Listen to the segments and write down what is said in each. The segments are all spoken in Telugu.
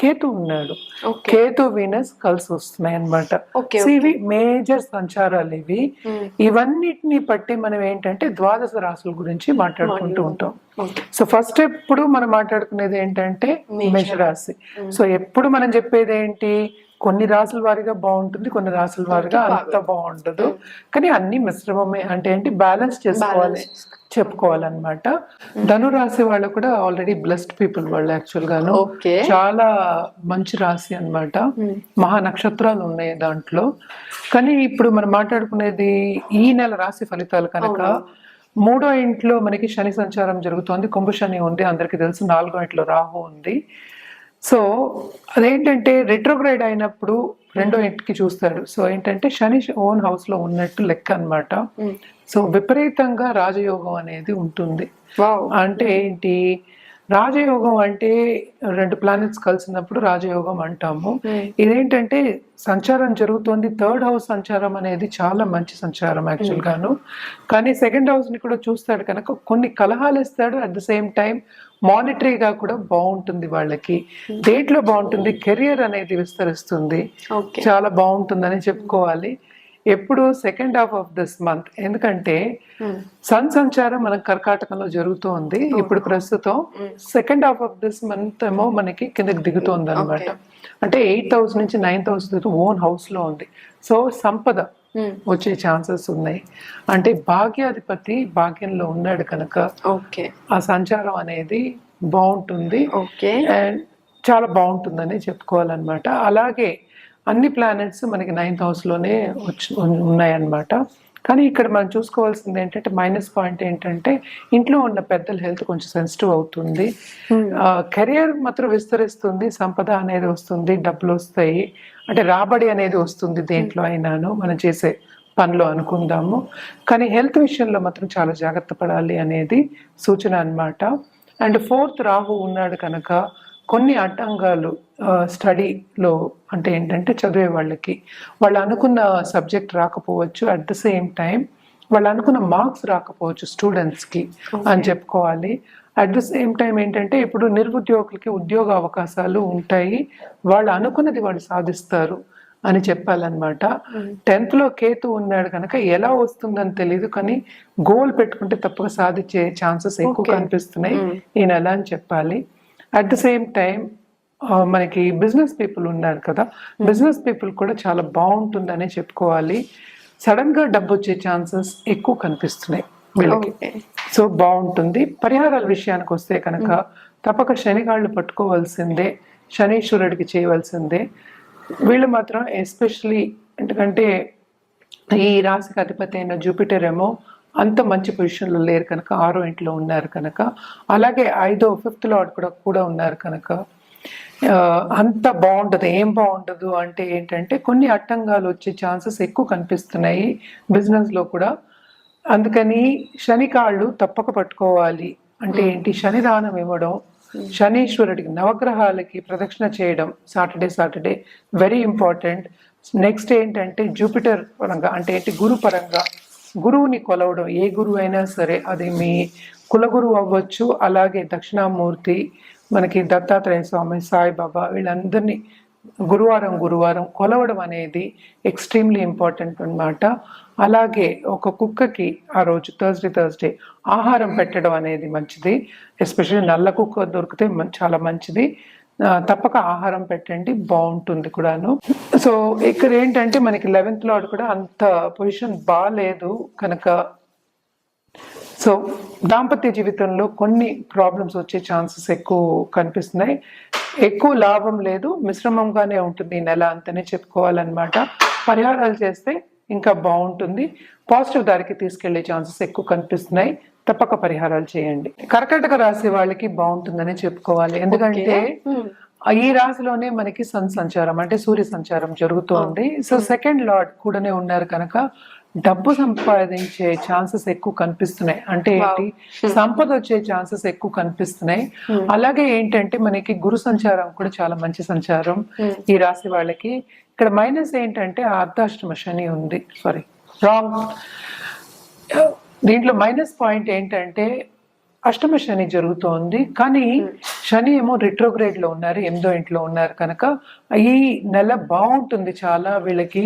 కేతు ఉన్నాడు. కేతు వీనస్ కలిసి వస్తున్నాయి అనమాట ఇవి మేజర్ సంచారాలు ఇవి. ఇవన్నిటిని బట్టి మనం ఏంటంటే ద్వాదశ రాసుల గురించి మాట్లాడుకుంటూ ఉంటాం. సో ఫస్ట్ ఎప్పుడు మనం మాట్లాడుకునేది ఏంటంటే మేషరాశి. సో ఎప్పుడు మనం చెప్పేది ఏంటి? కొన్ని రాసుల వారిగా బాగుంటుంది కొన్ని రాసుల వారిగా అంత బాగుండదు. కానీ అన్ని మిశ్రమమే అంటే ఏంటి? బ్యాలెన్స్ చేసుకోవాలి చెప్పుకోవాలన్నమాట. ధను రాశి వాళ్ళు కూడా ఆల్రెడీ బ్లెస్డ్ పీపుల్ వాళ్ళు యాక్చువల్ గాను. చాలా మంచి రాశి అన్నమాట. మహా నక్షత్రాలు ఉన్నాయి దాంట్లో. కానీ ఇప్పుడు మనం మాట్లాడుకునేది ఈ నెల రాశి ఫలితాలు కనుక మూడో ఇంట్లో మనకి శని సంచారం జరుగుతోంది. కుంభ శని ఉంది అందరికీ తెలుసు. నాలుగో ఇంట్లో రాహు ఉంది. సో అదేంటంటే రెట్రోగ్రేడ్ అయినప్పుడు రెండో ఇంటికి చూస్తాడు. సో ఏంటంటే శని ఓన్ హౌస్లో ఉన్నట్టు లెక్క అన్నమాట. ఉమ్. సో విపరీతంగా రాజయోగం అనేది ఉంటుంది. వావ్. అంటే ఏంటి? రాజయోగం అంటే రెండు ప్లానెట్స్ కలిసినప్పుడు రాజయోగం అంటాము. ఇదేంటంటే సంచారం జరుగుతోంది. థర్డ్ హౌస్ సంచారం అనేది చాలా మంచి సంచారం యాక్చువల్ గాను. కానీ సెకండ్ హౌస్ని కూడా చూస్తాడు కనుక కొన్ని కలహాలు ఇస్తాడు. అట్ ద సేమ్ టైం మానిటరీగా కూడా బాగుంటుంది వాళ్ళకి. దేంట్లో బాగుంటుంది? కెరియర్ అనేది విస్తరిస్తుంది. చాలా బాగుంటుందని చెప్పుకోవాలి. ఎప్పుడు second half of this month. ఎందుకంటే ఉమ్. సన్ సంచారం మనకు కర్కాటకంలో జరుగుతోంది ఇప్పుడు ప్రస్తుతం second half of this month ఏమో మనకి కిందకి దిగుతోంది అనమాట అంటే ఎయిత్ హౌస్ నుంచి నైన్త్ హౌస్ ఓన్ హౌస్లో ఉంది. సో సంపద. వచ్చే ఛాన్సెస్ ఉన్నాయి. అంటే భాగ్యాధిపతి భాగ్యంలో ఉన్నాడు కనుక ఓకే. ఆ సంచారం అనేది బాగుంటుంది. ఓకే. అండ్ చాలా బాగుంటుందని చెప్పుకోవాలన్నమాట. అలాగే అన్ని ప్లానెట్స్ మనకి నైన్త్ హౌస్లోనే వచ్చి ఉన్నాయన్నమాట కానీ ఇక్కడ మనం చూసుకోవాల్సింది ఏంటంటే మైనస్ పాయింట్ ఏంటంటే ఇంట్లో ఉన్న పెద్దల హెల్త్ కొంచెం సెన్సిటివ్ అవుతుంది. కెరియర్ మాత్రం విస్తరిస్తుంది సంపద అనేది వస్తుంది డబ్బులు వస్తాయి. అంటే రాబడి అనేది వస్తుంది దేంట్లో అయినాను మనం చేసే పనిలో అనుకుందాము. కానీ హెల్త్ విషయంలో మాత్రం చాలా జాగ్రత్త పడాలి అనేది సూచన అన్నమాట. అండ్ ఫోర్త్ రాహు ఉన్నాడు కనుక కొన్ని అడ్డంగాలు స్టడీలో అంటే ఏంటంటే చదివే వాళ్ళకి. వాళ్ళు అనుకున్న సబ్జెక్ట్ రాకపోవచ్చు అట్ ద సేమ్ టైం వాళ్ళు అనుకున్న మార్క్స్ రాకపోవచ్చు స్టూడెంట్స్కి అని చెప్పుకోవాలి. అట్ ద సేమ్ టైం ఏంటంటే ఇప్పుడు నిరుద్యోగులకి ఉద్యోగ అవకాశాలు ఉంటాయి. వాళ్ళు అనుకున్నది వాళ్ళు సాధిస్తారు అని చెప్పాలన్నమాట. టెన్త్లో కేతు ఉన్నాడు కనుక ఎలా వస్తుందని తెలియదు కానీ గోల్ పెట్టుకుంటే తప్పక సాధించే ఛాన్సెస్ ఎక్కువ కనిపిస్తున్నాయి. ఈ నెల అని చెప్పాలి. అట్ ద సేమ్ టైం మనకి బిజినెస్ పీపుల్ ఉన్నారు కదా. బిజినెస్ పీపుల్ కూడా చాలా బాగుంటుందనే చెప్పుకోవాలి. సడన్గా డబ్బు వచ్చే ఛాన్సెస్ ఎక్కువ కనిపిస్తున్నాయి వీళ్ళకి. సో బాగుంటుంది. పరిహారాల విషయానికి వస్తే కనుక తప్పక శనిగాళ్ళు పట్టుకోవాల్సిందే శనీశ్వరుడికి చేయవలసిందే. వీళ్ళు మాత్రం ఎస్పెషలీ ఎందుకంటే ఈ రాశికి అధిపతి అయిన జూపిటర్ ఏమో అంత మంచి పొజిషన్లో లేరు కనుక ఆరో ఇంట్లో ఉన్నారు కనుక. అలాగే ఐదో ఫిఫ్త్ లార్డ్ కూడా కూడా ఉన్నారు కనుక. అంత బాగుండదు. ఏం బాగుండదు అంటే ఏంటంటే కొన్ని అట్టంగాలు వచ్చే ఛాన్సెస్ ఎక్కువ కనిపిస్తున్నాయి బిజినెస్లో కూడా. అందుకని శని కాళ్ళు తప్పక పట్టుకోవాలి. అంటే ఏంటి? శని దానం ఇవ్వడం శనీశ్వరుడికి నవగ్రహాలకి ప్రదక్షిణ చేయడం Saturday Saturday very important next ఏంటంటే జూపిటర్ పరంగా అంటే ఏంటి? గురు పరంగా. గురువుని కొలవడం ఏ గురువు అయినా సరే అది మీ కులగురువు అవ్వచ్చు. అలాగే దక్షిణామూర్తి మనకి దత్తాత్రేయ స్వామి సాయిబాబా వీళ్ళందరినీ గురువారం గురువారం కొలవడం అనేది ఎక్స్ట్రీమ్లీ ఇంపార్టెంట్ అన్నమాట. అలాగే ఒక కుక్కకి ఆ రోజు థర్స్డే థర్స్డే ఆహారం పెట్టడం అనేది మంచిది. ఎస్పెషల్లీ నల్ల కుక్క దొరికితే చాలా మంచిది. తప్పక ఆహారం పెట్టండి బాగుంటుంది కూడాను. సో ఇక్కడ ఏంటంటే మనకి లెవెన్త్ లాడ్ కూడా అంత పొజిషన్ బాగాలేదు కనుక. సో దాంపత్య జీవితంలో కొన్ని ప్రాబ్లమ్స్ వచ్చే ఛాన్సెస్ ఎక్కువ కనిపిస్తున్నాయి. ఎక్కువ లాభం లేదు మిశ్రమంగానే ఉంటుంది ఈ నెల అంతనే చెప్పుకోవాలన్నమాట. పరిహారాలు చేస్తే ఇంకా బాగుంటుంది. పాజిటివ్ దారికి తీసుకెళ్ళే ఛాన్సెస్ ఎక్కువ కనిపిస్తున్నాయి. తప్పక పరిహారాలు చేయండి. కర్కటక రాశి వాళ్ళకి బాగుంటుందని చెప్పుకోవాలి. ఎందుకంటే ఈ రాశిలోనే మనకి సన్ సంచారం అంటే సూర్య సంచారం జరుగుతోంది సో సెకండ్ లార్డ్ కూడానే ఉన్నారు కనుక డబ్బు సంపాదించే ఛాన్సెస్ ఎక్కువ కనిపిస్తున్నాయి. అంటే ఏంటి? సంపద వచ్చే ఛాన్సెస్ ఎక్కువ కనిపిస్తున్నాయి. అలాగే ఏంటంటే మనకి గురు సంచారం కూడా చాలా మంచి సంచారం ఈ రాశి వాళ్ళకి. ఇక్కడ మైనస్ ఏంటంటే అర్ధాష్టమ శని ఉంది. సారీ రాంగ్ దీంట్లో మైనస్ పాయింట్ ఏంటంటే అష్టమ శని జరుగుతోంది. కానీ శని ఏమో రిట్రోగ్రేడ్లో ఉన్నారు ఎనిమిదో ఇంట్లో ఉన్నారు కనుక ఈ నెల బాగుంటుంది చాలా వీళ్ళకి.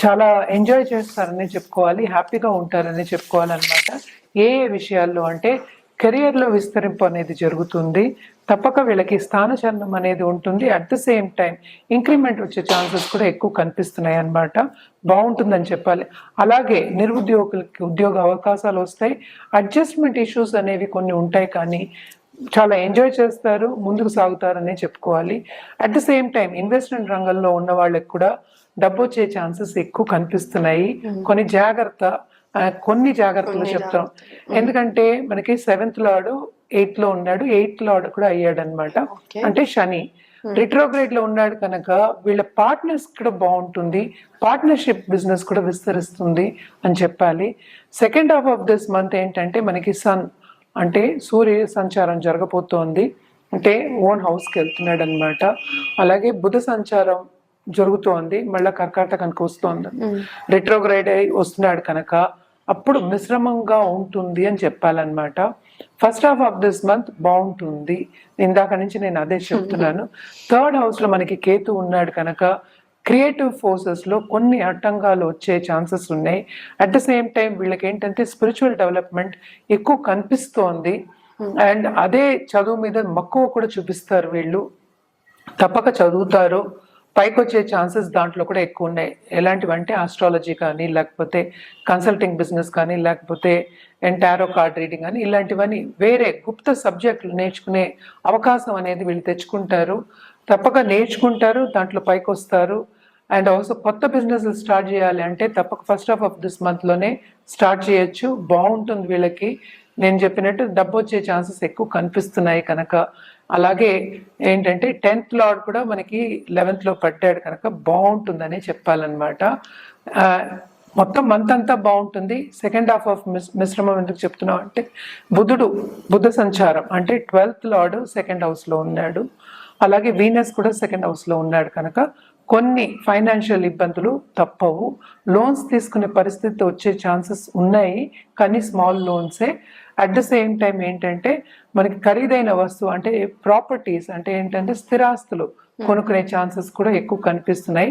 చాలా ఎంజాయ్ చేస్తారని చెప్పుకోవాలి హ్యాపీగా ఉంటారని చెప్పుకోవాలన్నమాట. ఏ ఏ విషయాల్లో అంటే కెరియర్లో విస్తరింపు అనేది జరుగుతుంది. తప్పక వీళ్ళకి స్థానచలనం అనేది ఉంటుంది. At the same time increment వచ్చే ఛాన్సెస్ కూడా ఎక్కువ కనిపిస్తున్నాయి అన్నమాట. బాగుంటుందని చెప్పాలి. అలాగే నిరుద్యోగులకి ఉద్యోగ అవకాశాలు వస్తాయి. అడ్జస్ట్మెంట్ ఇష్యూస్ అనేవి కొన్ని ఉంటాయి కానీ చాలా ఎంజాయ్ చేస్తారు ముందుకు సాగుతారనే చెప్పుకోవాలి. At the same time investment రంగంలో ఉన్న వాళ్ళకి కూడా డబ్బు వచ్చే ఛాన్సెస్ ఎక్కువ కనిపిస్తున్నాయి. కొన్ని జాగ్రత్త కొన్ని జాగ్రత్తలు చెప్తాం. ఎందుకంటే మనకి సెవెంత్ లాడు ఎయిత్లో ఉన్నాడు ఎయిత్ లాడ్ కూడా అయ్యాడు అనమాట. అంటే శని. రిట్రోగ్రేడ్లో ఉన్నాడు కనుక వీళ్ళ పార్ట్నర్స్ కూడా బాగుంటుంది పార్ట్నర్షిప్ బిజినెస్ కూడా విస్తరిస్తుంది అని చెప్పాలి. Second half of this month ఏంటంటే మనకి సన్ అంటే సూర్య సంచారం జరగబోతోంది. అంటే ఓన్ హౌస్కి వెళ్తున్నాడు అనమాట అలాగే బుధ సంచారం జరుగుతోంది మళ్ళీ కర్కాటకానికి వస్తోంది. రిట్రోగ్రైడ్ అయి వస్తున్నాడు కనుక అప్పుడు మిశ్రమంగా ఉంటుంది అని చెప్పాలన్నమాట. First half of this month బాగుంటుంది. ఇందాక నుంచి నేను అదే చెప్తున్నాను. థర్డ్ హౌస్లో మనకి కేతు ఉన్నాడు కనుక క్రియేటివ్ ఫోర్సెస్లో కొన్ని అడ్డంగాలు వచ్చే ఛాన్సెస్ ఉన్నాయి. అట్ ద సేమ్ టైం వీళ్ళకి ఏంటంటే స్పిరిచువల్ డెవలప్మెంట్ ఎక్కువ కనిపిస్తోంది. అండ్ అదే చదువు మీద మక్కువ కూడా చూపిస్తారు వీళ్ళు. తప్పక చదువుతారు. పైకి వచ్చే ఛాన్సెస్ దాంట్లో కూడా ఎక్కువ ఉన్నాయి. ఎలాంటివంటే ఆస్ట్రాలజీ కానీ లేకపోతే కన్సల్టింగ్ బిజినెస్ కానీ లేకపోతే టారో కార్డ్ రీడింగ్ కానీ ఇలాంటివన్నీ వేరే గుప్త సబ్జెక్టులు నేర్చుకునే అవకాశం అనేది వీళ్ళు తెచ్చుకుంటారు. తప్పక నేర్చుకుంటారు దాంట్లో పైకి వస్తారు అండ్ ఆల్సో కొత్త బిజినెస్ స్టార్ట్ చేయాలి అంటే తప్పక ఫస్ట్ హాఫ్ ఆఫ్ దిస్ మంత్లోనే స్టార్ట్ చేయొచ్చు. బాగుంటుంది వీళ్ళకి. నేను చెప్పినట్టు డబ్బు వచ్చే ఛాన్సెస్ ఎక్కువ కనిపిస్తున్నాయి కనుక. అలాగే ఏంటంటే టెన్త్ లాడ్ కూడా మనకి లెవెన్త్లో కనుక బాగుంటుందని చెప్పాలన్నమాట. మొత్తం మంత్ అంతా బాగుంటుంది. సెకండ్ హాఫ్ ఆఫ్ మిస్ మిశ్రమం ఎందుకు చెప్తున్నాం అంటే బుధుడు బుధ సంచారం అంటే ట్వెల్త్ లార్డ్ సెకండ్ హౌస్లో ఉన్నాడు. అలాగే వీనస్ కూడా సెకండ్ హౌస్లో ఉన్నాడు కనుక కొన్ని ఫైనాన్షియల్ ఇబ్బందులు తప్పవు. లోన్స్ తీసుకునే పరిస్థితి వచ్చే ఛాన్సెస్ ఉన్నాయి కానీ స్మాల్ లోన్సే అట్ ద సేమ్ టైం ఏంటంటే మనకి ఖరీదైన వస్తువు అంటే ప్రాపర్టీస్ అంటే ఏంటంటే స్థిరాస్తులు కొనుక్కునే ఛాన్సెస్ కూడా ఎక్కువ కనిపిస్తున్నాయి.